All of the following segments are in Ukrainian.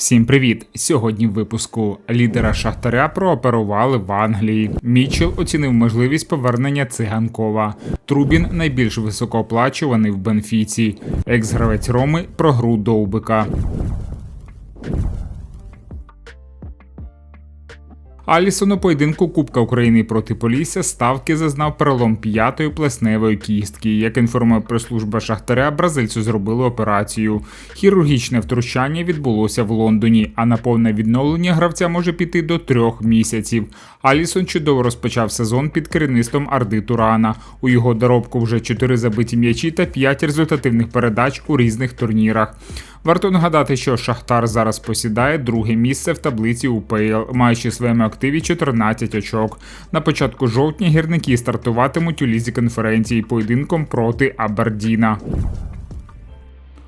Всім привіт! Сьогодні в випуску лідера Шахтаря прооперували в Англії. Мічел оцінив можливість повернення циганкова. Трубін найбільш високооплачуваний в Бенфіці. Екс-гравець Роми про гру Довбика. Алісон у поєдинку Кубка України проти Полісся ставки зазнав перелом п'ятої плесневої кістки. Як інформує прес-служба Шахтаря, бразильцю зробили операцію. Хірургічне втручання відбулося в Лондоні, а на повне відновлення гравця може піти до трьох місяців. Алісон чудово розпочав сезон під керівництвом Арди Турана. У його доробку вже чотири забиті м'ячі та п'ять результативних передач у різних турнірах. Варто нагадати, що Шахтар зараз посідає друге місце в таблиці УПЛ, маючи в своєму активі 14 очок. На початку жовтня гірники стартуватимуть у лізі конференції поєдинком проти Абердіна.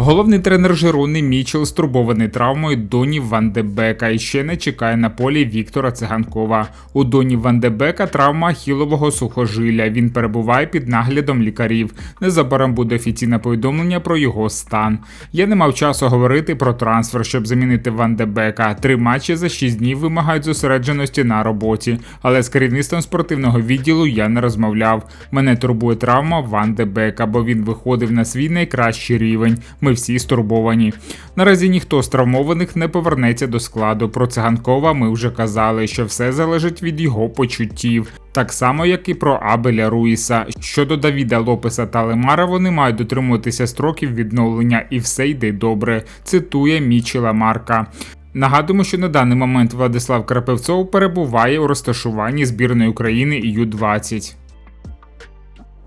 Головний тренер Жирони Мічел стурбований травмою Доні Ван де Бека і ще не чекає на полі Віктора Циганкова. У Доні Ван де Бека травма хілового сухожилля. Він перебуває під наглядом лікарів. Незабаром буде офіційне повідомлення про його стан. Я не мав часу говорити про трансфер, щоб замінити Ван де Три матчі за шість днів вимагають зосередженості на роботі, але з керівництвом спортивного відділу я не розмовляв. Мене турбує травма Ван де бо він виходив на свій найкращий рівень. Всі стурбовані. Наразі ніхто з травмованих не повернеться до складу. Про циганкова ми вже казали, що все залежить від його почуттів. Так само, як і про Абеля Руїса. Щодо Давіда Лопеса та Лемара, вони мають дотримуватися строків відновлення, і все йде добре. Цитує Мічела Марка. Нагадуємо, що на даний момент Владислав Крапивцов перебуває у розташуванні збірної України Ю-20.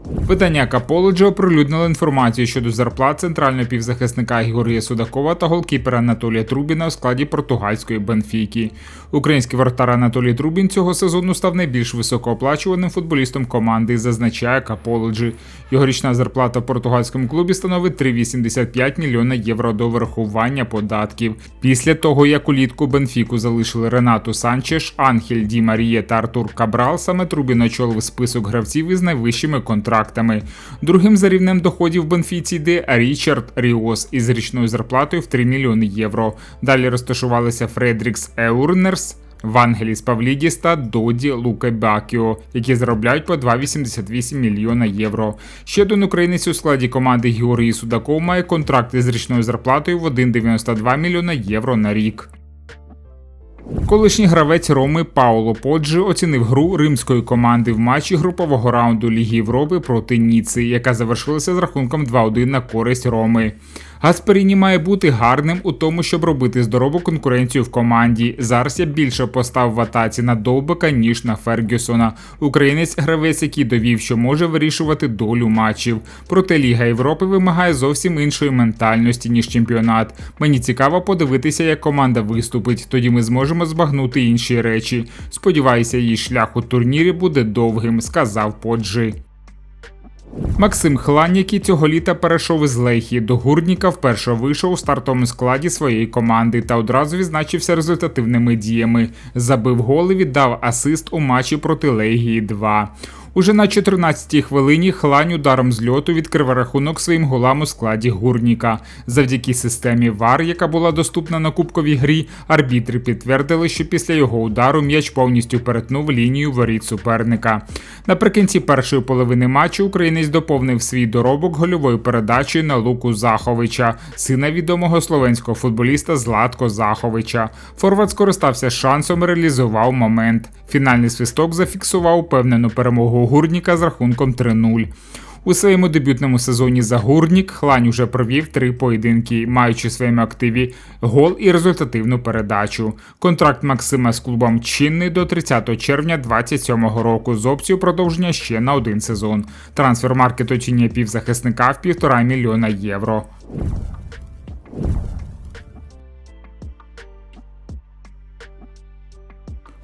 Видання Каполоджі оприлюднило інформацію щодо зарплат центрального півзахисника Георгія Судакова та голкіпера Анатолія Трубіна у складі португальської Бенфіки. Український вратар Анатолій Трубін цього сезону став найбільш високооплачуваним футболістом команди, зазначає Каполоджі. Його річна зарплата в португальському клубі становить 3,85 мільйона євро до врахування податків. Після того, як улітку Бенфіку залишили Ренату Санчеш, Анхель Ді Маріє та Артур Кабрал, саме Трубін очолив список гравців із найвищими контрактами. Другим за рівнем доходів Бенфіці йде Річард Ріос із річною зарплатою в 3 мільйони євро. Далі розташувалися Фредрікс Еурнерс. Вангеліс Павлідіс та Доді Лукебакіо, які заробляють по 2,88 мільйона євро. Ще один українець у складі команди Георгій Судаков має контракти з річною зарплатою в 1,92 мільйона євро на рік. Колишній гравець Роми Пауло Поджі оцінив гру римської команди в матчі групового раунду Ліги Європи проти Ніци, яка завершилася з рахунком 2-1 на користь Роми. Гасперіні має бути гарним у тому, щоб робити здорову конкуренцію в команді. Зараз я більше постав в атаці на Довбика, ніж на Фергюсона. Українець гравець, який довів, що може вирішувати долю матчів. Проте Ліга Європи вимагає зовсім іншої ментальності, ніж чемпіонат. Мені цікаво подивитися, як команда виступить. Тоді ми зможемо збагнути інші речі. Сподіваюся, її шлях у турнірі буде довгим, сказав Поджи. Максим Хлань, який цього літа перейшов із Лейхі до Гурніка, вперше вийшов у стартовому складі своєї команди та одразу відзначився результативними діями. Забив гол і віддав асист у матчі проти Легії 2. Уже на 14-й хвилині хлань ударом з льоту відкрив рахунок своїм голам у складі гурніка. Завдяки системі ВАР, яка була доступна на кубковій грі, арбітри підтвердили, що після його удару м'яч повністю перетнув лінію воріт суперника. Наприкінці першої половини матчу українець доповнив свій доробок гольовою передачею на Луку Заховича, сина відомого словенського футболіста Златко Заховича. Форвард скористався шансом реалізував момент. Фінальний свисток зафіксував упевнену перемогу Гурніка з рахунком 3-0. У своєму дебютному сезоні за Гурнік Хлань уже провів три поєдинки, маючи в своєму активі гол і результативну передачу. Контракт Максима з клубом чинний до 30 червня 2027 року з опцією продовження ще на один сезон. Трансфер маркет оцінює півзахисника в півтора мільйона євро.